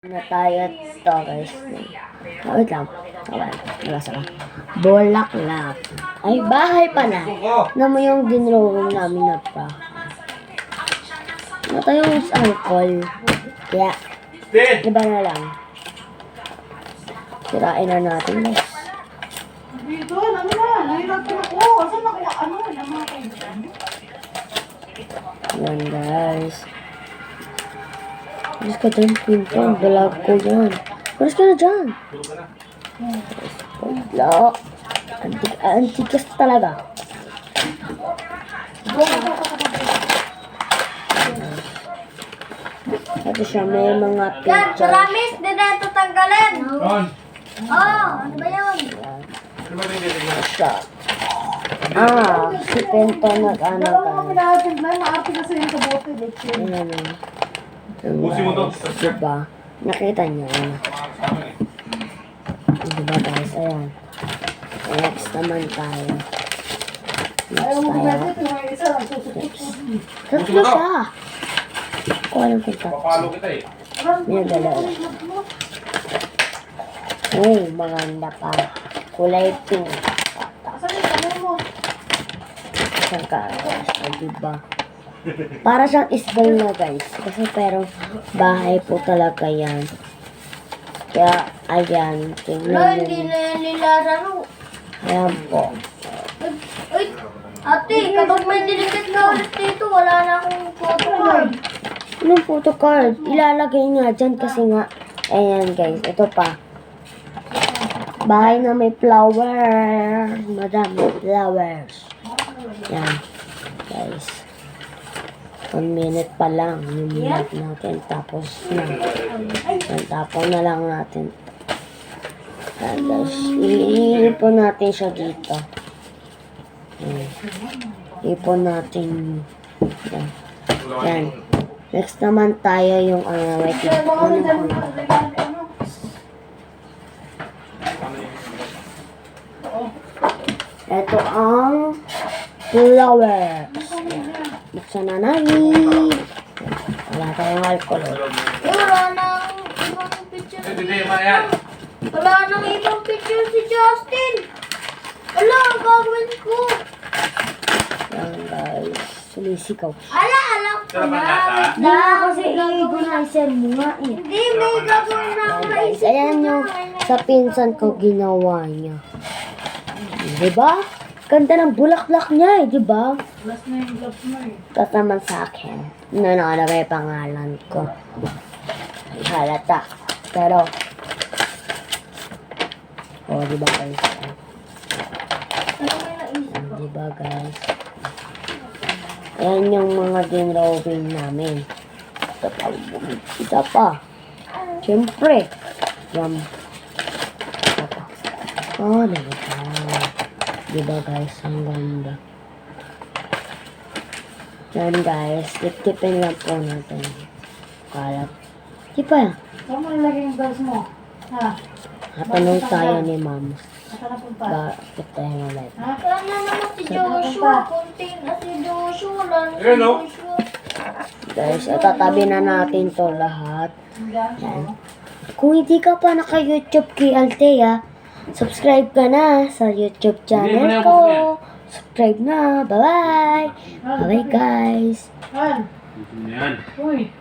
na tayo at stalkers. Oh, wait lang. Okay, nabasa ka. Bulaklak. Ay, bahay pala. Na mo yung dinrowing namin na pa. Ano tayo yung alcohol? Kaya, Din! iba na lang. Sirain na natin guys. Dito, ano na, nahirapan ako. Saan ako, ano, yung mga kaibigan? Yan guys. Alis ka dyan, pinto. Ang Dalag ko yan. Alis ka na dyan. Wala. Antik, antikas talaga. Ito siya, may mga Yan, pictures. promise, di na ito tanggalin. Oh, ano ba yun? Ano titignan? Siya. Ah, si Pinto nag-ano ka. kami natin, may maarte kasi yung kabote. Ayan. Ayan, Busin mo to. Diba? Nakita niyo. Ayan. Diba guys? Ayan. Next naman tayo. Next tayo. nagsusukot. Tatlo siya. Alam kung tatlo. Papalo kita eh. Yan, dalawa. Uy, maganda pa. Kulay pink. Asan yung kamay mo? Isang karas. O, diba? Para siyang isbay na guys. Kasi pero bahay po talaga yan. Kaya, ayan. Tingnan hindi nyo. na yan nilalaro. Ayan po. Ay, ate, kapag may dilikat na ulit dito, wala na akong photo card. Anong photocard? Ilalagay nga dyan kasi nga. Ayan guys, ito pa. Bahay na may flower. Madami flowers. Yan. Guys. One minute pa lang. Minute natin. Tapos na. Yan, tapon na lang natin. Yan guys. Iipon natin siya dito. Yan. Ipon natin. Yan. Yan. Next naman tayo yung ano, wait lang. Ito ang flowers. Buksan na namin. Wala tayong alcohol. Wala nang ibang picture. Wala nang ibang picture si Justin. Wala, ang gagawin ko. Yan guys. Sumisigaw. Ala, alam ko na. Hindi kasi i-organizer mo nga eh. Hindi, may gagawin na ako naisip Ayan yung na. sa pinsan ko ginawa niya. Diba? Ganda ng bulaklak niya eh, diba? Last na yung gloves mo eh. Tapos naman sa akin, na nakalagay pangalan ko. Halata. Pero, oh, di ba guys? Ano? Di ba guys? Ayan yung mga dinrowing namin. Ito pa, isa pa. Siyempre. Yan. Isa pa. Oh, di ba? Di ba guys? Ang ganda. Yan guys, tip-tipin lang po natin. Kalat. Di yan? Saan mo nilagay yung gloves mo? Ha? Natanong tayo ni ma'am. Saan? Bakit tayo ulit? Ha? Wala na naman si Joshua. Kunti na si Joshua. Si Ayan. Joshua. Guys, itatabi na natin to lahat. Yan. Yan. Kung hindi ka pa naka-YouTube kay Altea, subscribe ka na sa YouTube channel ko. Subscribe na. Bye-bye. Bye-bye guys. Uy,